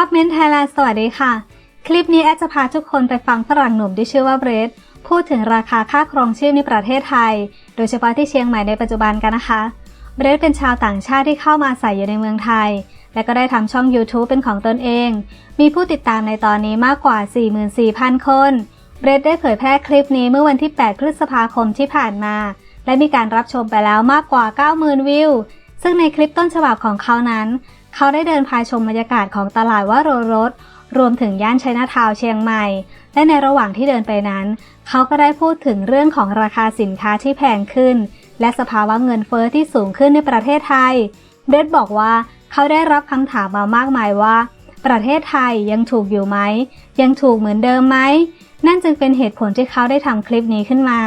ท็อปเมนไทยแลนด์สวัสดีค่ะ คลิปนี้แอดจะพาทุกคนไปฟังฝรั่งหนุ่มที่ชื่อว่าเบรดพูดถึงราคาค่าครองชีพในประเทศไทย โดยเฉพาะที่เชียงใหม่ในปัจจุบันกันนะคะ เบรดเป็นชาวต่างชาติที่เข้ามาอาศัยอยู่ในเมืองไทย และก็ได้ทำช่อง YouTube เป็นของตนเอง มีผู้ติดตามในตอนนี้มากกว่า 44,000 คน เบรดได้เผยแพร่คลิปนี้เมื่อวันที่ 8 พฤษภาคมที่ผ่านมา และมีการรับชมไปแล้วมากกว่า 90,000 วิว ซึ่งในคลิปต้นฉบับของเขานั้น เขาได้เดินพาชมบรรยากาศของตลาดว่าโรรส รวมถึงย่านชัยนาทาว์เชียงใหม่ และในระหว่างที่เดินไปนั้น เขาก็ได้พูดถึงเรื่องของราคาสินค้าที่แพงขึ้น และสภาวะเงินเฟอ้อที่สูงขึ้นในประเทศไทย เบรดบอกว่าเขาได้รับคำถามมามากมายว่า ประเทศไทยยังถูกอยู่ไหม ยังถูกเหมือนเดิมไหม นั่นจึงเป็นเหตุผลที่เขาได้ทำคลิปนี้ขึ้นมา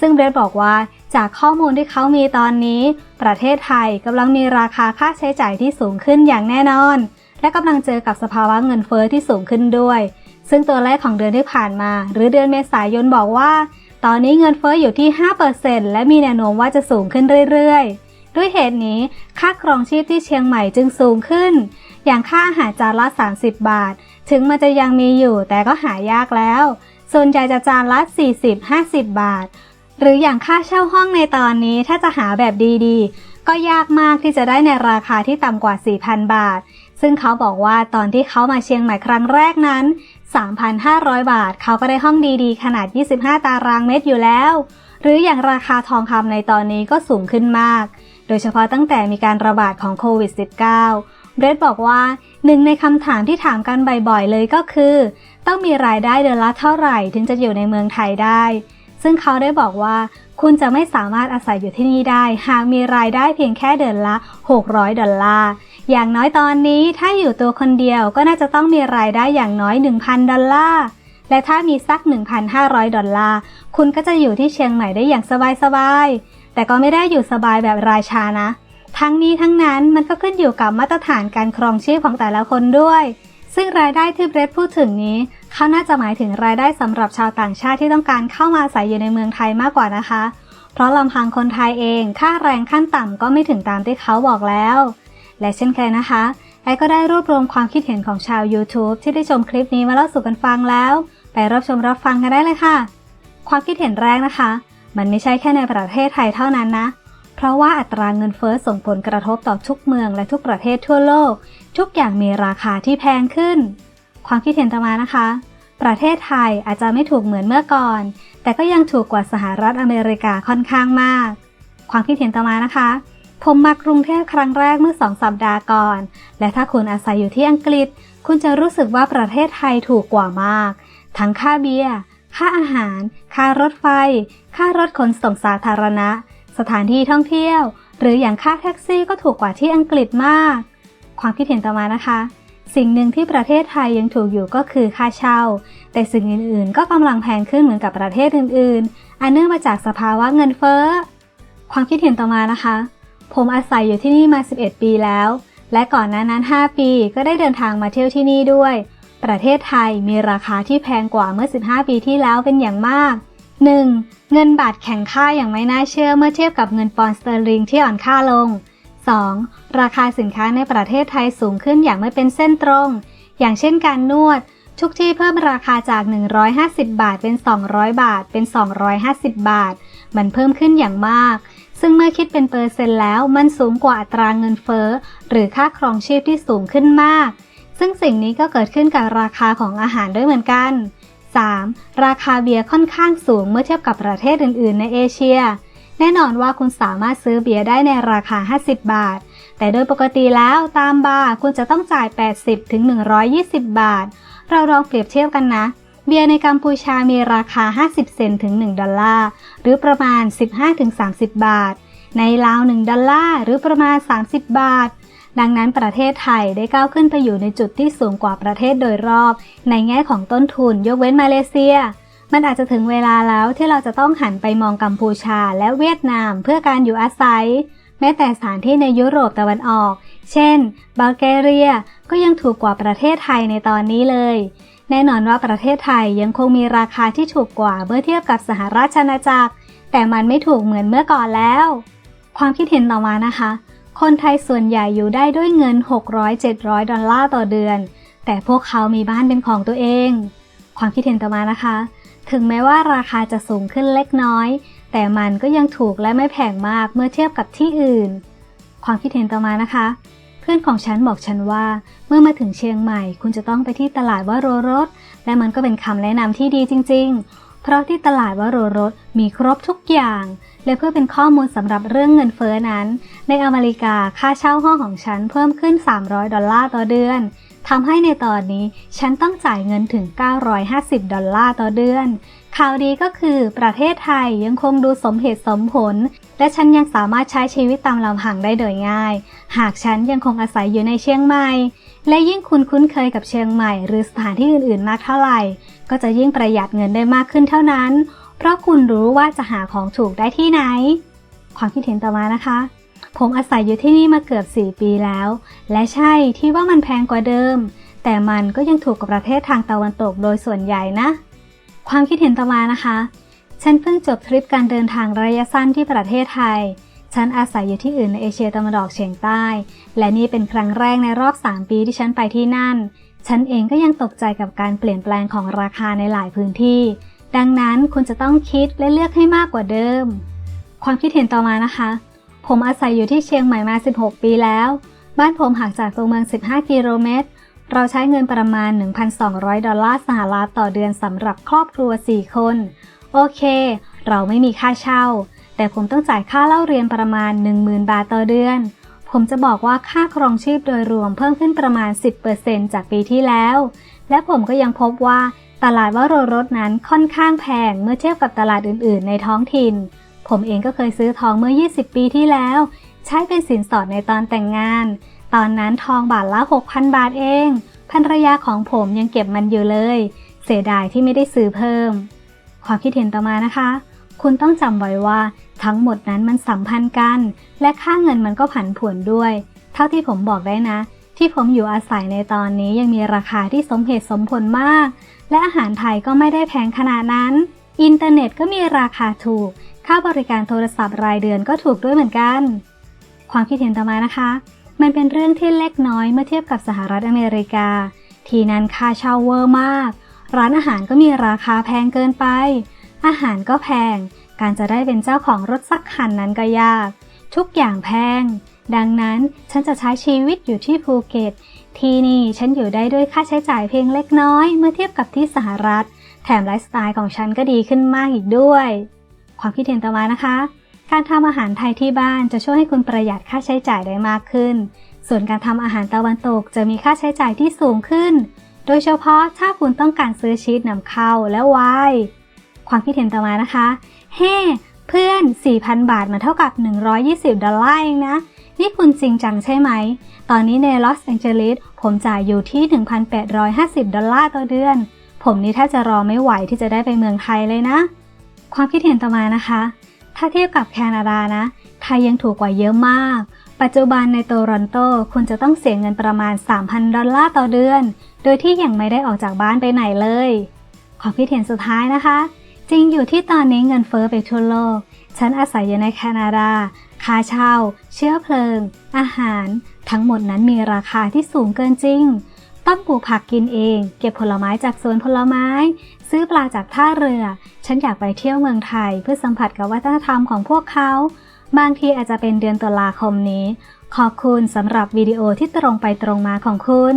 ซึ่งเบรดบอกว่า จากข้อมูลที่เขามีตอนนี้ ประเทศไทยกำลังมีราคาค่าใช้จ่ายที่สูงขึ้นอย่างแน่นอน และกำลังเจอกับสภาวะเงินเฟอ้อที่สูงขึ้นด้วย ซึ่งตัวเลขของเดือนที่ผ่านมา หรือเดือนเมษายนบอกว่า ตอนนี้เงินเฟอ้ออยู่ที่ 5%และมีแนวโน้มว่าจะสูงขึ้นเรื่อยๆ ด้วยเหตุนี้ ค่าครองชีพที่เชียงใหม่จึงสูงขึ้น อย่างค่าอาหารจานละ 30 บาท ถึงมันจะยังมีอยู่แต่ก็หายากแล้ว ส่วนใหญ่จะจานละ 40-50 บาท หรืออย่างค่าเช่าห้องในตอนนี้ถ้าจะหาแบบดีๆ ก็ยากมากที่จะได้ในราคาที่ต่ำกว่า 4,000 บาท ซึ่งเขาบอกว่าตอนที่เขามาเชียงใหม่ครั้งแรกนั้น 3,500 บาท เขาก็ได้ห้องดีๆ ขนาด 25 ตารางเมตรอยู่แล้ว หรืออย่างราคาทองคำในตอนนี้ก็สูงขึ้นมาก โดยเฉพาะตั้งแต่มีการระบาดของโควิด -19 เบรดบอกว่าหนึ่งในคำถามที่ถามกันบ่อยๆเลยก็คือ ต้องมีรายได้เดือนละเท่าไหร่ถึงจะอยู่ในเมืองไทยได้ ซึ่งเขาได้บอกว่า คุณจะไม่สามารถอาศัยอยู่ที่นี่ได้ หากมีรายได้เพียงแค่เดือนละ 600 ดอลลาร์ อย่างน้อยตอนนี้ถ้าอยู่ตัวคนเดียวก็น่าจะต้องมีรายได้อย่างน้อย 1,000 ดอลลาร์ และถ้ามีสัก 1,500 ดอลลาร์ คุณก็จะอยู่ที่เชียงใหม่ได้อย่างสบายๆ แต่ก็ไม่ได้อยู่สบายแบบรายชานะ ทั้งนี้ทั้งนั้นมันก็ขึ้นอยู่กับมาตรฐานการครองชีพของแต่ละคนด้วย ซึ่งรายได้ที่เบรดพูดถึงนี้ เขาน่าจะหมายถึงรายได้สำหรับชาวต่างชาติที่ต้องการเข้ามาอาศัยอยู่ในเมืองไทยมากกว่านะคะ เพราะลำพังคนไทยเองค่าแรงขั้นต่ำก็ไม่ถึงตามที่เขาบอกแล้ว และเช่นเคยนะคะไอก็ได้รวบรวมความคิดเห็นของชาว YouTube ที่ได้ชมคลิปนี้มาเล่าสู่กันฟังแล้ว ไปรับชมรับฟังกันได้เลยค่ะ ความคิดเห็นแรกนะคะ มันไม่ใช่แค่ในประเทศไทยเท่านั้นนะ เพราะว่าอัตราเงินเฟ้อส่งผลกระทบต่อทุกเมืองและทุกประเทศทั่วโลก ทุกอย่างมีราคาที่แพงขึ้น ความคิดเห็นต่อมานะคะ ประเทศไทยอาจจะไม่ถูกเหมือนเมื่อก่อน แต่ก็ยังถูกกว่าสหรัฐอเมริกาค่อนข้างมาก ความคิดเห็นต่อมานะคะ ผมมากรุงเทพครั้งแรกเมื่อสองสัปดาห์ก่อน และถ้าคุณอาศัยอยู่ที่อังกฤษ คุณจะรู้สึกว่าประเทศไทยถูกกว่ามาก ทั้งค่าเบียร์ค่าอาหาร ค่ารถไฟ ค่ารถขนส่งสาธารณะ สถานที่ท่องเที่ยว หรืออย่างค่าแท็กซี่ก็ถูกกว่าที่อังกฤษมาก ความคิดเห็นต่อมานะคะ สิ่งหนึ่งที่ประเทศไทยยังถูกอยู่ก็คือค่าเช่า แต่สิ่งอื่นๆ ก็กำลังแพงขึ้นเหมือนกับประเทศอื่นๆ อันเนื่องมาจากสภาวะเงินเฟ้อ ความคิดเห็นต่อมานะคะ ผมอาศัยอยู่ที่นี่มา 11 ปีแล้ว และก่อนหน้านั้น 5 ปีก็ได้เดินทางมาเที่ยวที่นี่ด้วย ประเทศไทยมีราคาที่แพงกว่าเมื่อ 15 ปีที่แล้วเป็นอย่างมาก 1. เงินบาทแข็งค่าอย่างไม่น่าเชื่อเมื่อเทียบกับเงินปอนด์สเตอร์ลิงที่อ่อนค่าลง 2. ราคาสินค้าในประเทศไทยสูงขึ้นอย่างไม่เป็นเส้นตรง อย่างเช่นการนวด ทุกที่เพิ่มราคาจาก 150 บาทเป็น 200 บาท เป็น 250 บาท มันเพิ่มขึ้นอย่างมาก ซึ่งเมื่อคิดเป็นเปอร์เซ็นต์แล้วมันสูงกว่าอัตราเงินเฟ้อ หรือค่าครองชีพที่สูงขึ้นมาก ซึ่งสิ่งนี้ก็เกิดขึ้นกับราคาของอาหารด้วยเหมือนกัน 3. ราคาเบียร์ค่อนข้างสูงเมื่อเทียบกับประเทศอื่น ๆ ในเอเชีย แน่นอนว่าคุณสามารถซื้อเบียร์ได้ในราคา 50 บาท แต่โดยปกติแล้วตามบาร์คุณจะต้องจ่าย 80 ถึง 120 บาท เราลองเปรียบเทียบกันนะ เบียร์ในกัมพูชามีราคา 50 เซนถึง 1 ดอลลาร์ หรือประมาณ 15ถึง30 บาท ในลาว 1 ดอลลาร์ หรือประมาณ 30 บาทดังนั้นประเทศไทยได้ก้าวขึ้นไปอยู่ในจุดที่สูงกว่าประเทศโดยรอบ ในแง่ของต้นทุนยกเว้นมาเลเซีย มันอาจจะถึงเวลาแล้วที่เราจะต้องหันไปมองกัมพูชาและเวียดนามเพื่อการอยู่อาศัย แม้แต่สถานที่ในยุโรปตะวันออก เช่น บัลแกเรีย ก็ยังถูกกว่าประเทศไทยในตอนนี้เลย แน่นอนว่าประเทศไทยยังคงมีราคาที่ถูกกว่าเมื่อเทียบกับสหราชอาณาจักร แต่มันไม่ถูกเหมือนเมื่อก่อนแล้ว ความคิดเห็นต่อมานะคะ คนไทยส่วนใหญ่อยู่ได้ด้วยเงิน 600-700 ดอลลาร์ต่อเดือน แต่พวกเขามีบ้านเป็นของตัวเอง ความคิดเห็นต่อมานะคะ ถึงแม้ว่าราคาจะสูงขึ้นเล็กน้อย แต่มันก็ยังถูกและไม่แพงมากเมื่อเทียบกับที่อื่น ความคิดเห็นต่อมานะคะ เพื่อนของฉันบอกฉันว่า เมื่อมาถึงเชียงใหม่ คุณจะต้องไปที่ตลาดวโรรส และมันก็เป็นคำแนะนำที่ดีจริง ๆ เพราะที่ตลาดวโรรสมีครบทุกอย่าง และเพื่อเป็นข้อมูลสำหรับเรื่องเงินเฟ้อนั้น ในอเมริกาค่าเช่าห้องของฉันเพิ่มขึ้น 300 ดอลลาร์ต่อเดือน ทำให้ในตอนนี้ฉันต้องจ่ายเงินถึง 950 ดอลลาร์ต่อเดือน ข่าวดีก็คือประเทศไทยยังคงดูสมเหตุสมผล และฉันยังสามารถใช้ชีวิตตามลำพังได้โดยง่าย หากฉันยังคงอาศัยอยู่ในเชียงใหม่ และยิ่งคุณคุ้นเคยกับเชียงใหม่ หรือสถานที่อื่นๆมากเท่าไหร่ ก็จะยิ่งประหยัดเงินได้มากขึ้นเท่านั้น เพราะคุณรู้ว่าจะหาของถูกได้ที่ไหน ความคิดเห็นต่อมานะคะ ผมอาศัยอยู่ที่นี่มาเกือบ 4 ปีแล้ว และใช่ที่ว่ามันแพงกว่าเดิม แต่มันก็ยังถูกกับประเทศทางตะวันตกโดยส่วนใหญ่นะ ความคิดเห็นต่อมานะคะ ฉันเพิ่งจบทริปการเดินทางระยะสั้นที่ประเทศไทย ฉันอาศัยอยู่ที่อื่นในเอเชียตะวันออกเฉียงใต้ และนี่เป็นครั้งแรกในรอบ 3 ปีที่ฉันไปที่นั่น ฉันเองก็ยังตกใจกับการเปลี่ยนแปลงของราคาในหลายพื้นที่ ดังนั้นคุณจะต้องคิดและเลือกให้มากกว่าเดิม ความคิดเห็นต่อมานะคะ ผมอาศัยอยู่ที่เชียงใหม่มา 16 ปีแล้ว บ้านผมห่างจากตัวเมือง 15 กิโลเมตร เราใช้เงินประมาณ 1,200 ดอลลาร์สหรัฐต่อเดือนสำหรับครอบครัว 4 คน โอเค เราไม่มีค่าเช่า แต่ผมต้องจ่ายค่าเล่าเรียนประมาณ 10,000 บาทต่อเดือน ผมจะบอกว่าค่าครองชีพโดยรวมเพิ่มขึ้นประมาณ 10%จากปีที่แล้ว และผมก็ยังพบว่าตลาดวโรรสนั้นค่อนข้างแพงเมื่อเทียบกับตลาดอื่น ๆ ในท้องถิ่น ผมเองก็เคยซื้อทองเมื่อ 20 ปีที่แล้ว ใช้เป็นสินสอดในตอนแต่งงาน ตอนนั้นทองบาทละ 6,000 บาทเองภรรยาของผมยังเก็บมันอยู่เลย เสียดายที่ไม่ได้ซื้อเพิ่ม ความคิดเห็นต่อมานะคะ คุณต้องจำไว้ว่าทั้งหมดนั้นมันสัมพันธ์กัน และค่าเงินมันก็ผันผวนด้วย เท่าที่ผมบอกได้นะ ที่ผมอยู่อาศัยในตอนนี้ยังมีราคาที่สมเหตุสมผลมาก และอาหารไทยก็ไม่ได้แพงขนาดนั้น อินเทอร์เน็ตก็มีราคาถูก ค่าบริการโทรศัพท์รายเดือนก็ถูกด้วยเหมือนกัน ความคิดเห็นต่อมานะคะ มันเป็นเรื่องที่เล็กน้อยเมื่อเทียบกับสหรัฐอเมริกา ที่นั้นค่าเช่าเวอร์มาก ร้านอาหารก็มีราคาแพงเกินไป อาหารก็แพง การจะได้เป็นเจ้าของรถสักคันนั้นก็ยาก ทุกอย่างแพง ดังนั้นฉันจะใช้ชีวิตอยู่ที่ภูเก็ต ที่นี่ฉันอยู่ได้ด้วยค่าใช้จ่ายเพียงเล็กน้อย เมื่อเทียบกับที่สหรัฐ แถมไลฟ์สไตล์ของฉันก็ดีขึ้นมากอีกด้วย ความคิดเห็นต่อมานะคะ การทำอาหารไทยที่บ้านจะช่วยให้คุณประหยัดค่าใช้จ่ายได้มากขึ้น ส่วนการทำอาหารตะวันตกจะมีค่าใช้จ่ายที่สูงขึ้น โดยเฉพาะถ้าคุณต้องการซื้อชีสนำเข้าและไวน์ความคิดเห็นต่อมานะคะ เฮ้เพื่อน 4,000 บาทมันเท่ากับ 120 ดอลลาร์เองนะ นี่คุณจริงจังใช่ไหม ตอนนี้ในลอสแองเจลิสผมจ่ายอยู่ที่ 1,850 ดอลลาร์ต่อเดือน ผมนี่แทบจะรอไม่ไหวที่จะได้ไปเมืองไทยเลยนะ ความคิดเห็นต่อมานะคะ ถ้าเทียบกับแคนาดานะ ไทยยังถูกกว่าเยอะมาก ปัจจุบันในโตรอนโตคุณจะต้องเสียเงินประมาณ 3,000 ดอลลาร์ต่อเดือน โดยที่ยังไม่ได้ออกจากบ้านไปไหนเลย ความคิดเห็นสุดท้ายนะคะ จริงอยู่ที่ตอนนี้เงินเฟอ้อไปทั่วโลก ฉันอาศัยอยู่ในแคนาดา ค่าเช่า เชื้อเพลิง อาหาร ทั้งหมดนั้นมีราคาที่สูงเกินจริง ต้องปลูกผักกินเอง เก็บผลไม้จากสวนผลไม้ ซื้อปลาจากท่าเรือ ฉันอยากไปเที่ยวเมืองไทย เพื่อสัมผัสกับวัฒนธรรมของพวกเขา บางทีอาจจะเป็นเดือนตุลาคมนี้ ขอบคุณสำหรับวิดีโอที่ตรงไปตรงมาของคุณ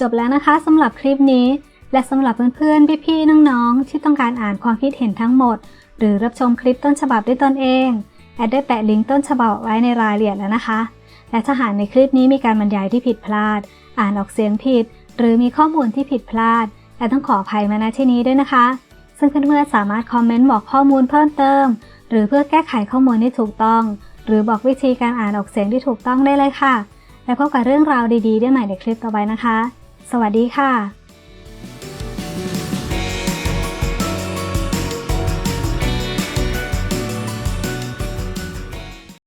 จบแล้วนะคะสำหรับคลิปนี้ และสำหรับเพื่อนๆ พี่ๆ น้องๆ ที่ต้องการอ่านความคิดเห็นทั้งหมด หรือรับชมคลิปต้นฉบับด้วยตนเองแอดได้แปะลิงก์ต้นฉบับไว้ในรายละเอียดแล้วนะคะ และถ้าหากในคลิปนี้มีการบรรยายที่ผิดพลาด อ่านออกเสียงผิด หรือมีข้อมูลที่ผิดพลาด และต้องขออภัยมาณที่นี้ด้วยนะคะ ซึ่งเพื่อนๆสามารถคอมเมนต์บอกข้อมูลเพิ่มเติม หรือเพื่อแก้ไขข้อมูลที่ถูกต้อง หรือบอกวิธีการอ่านออกเสียงที่ถูกต้องได้เลยค่ะ และพบกับเรื่องราวดีๆ ได้ใหม่ในคลิปต่อไปนะคะ สวัสดีค่ะ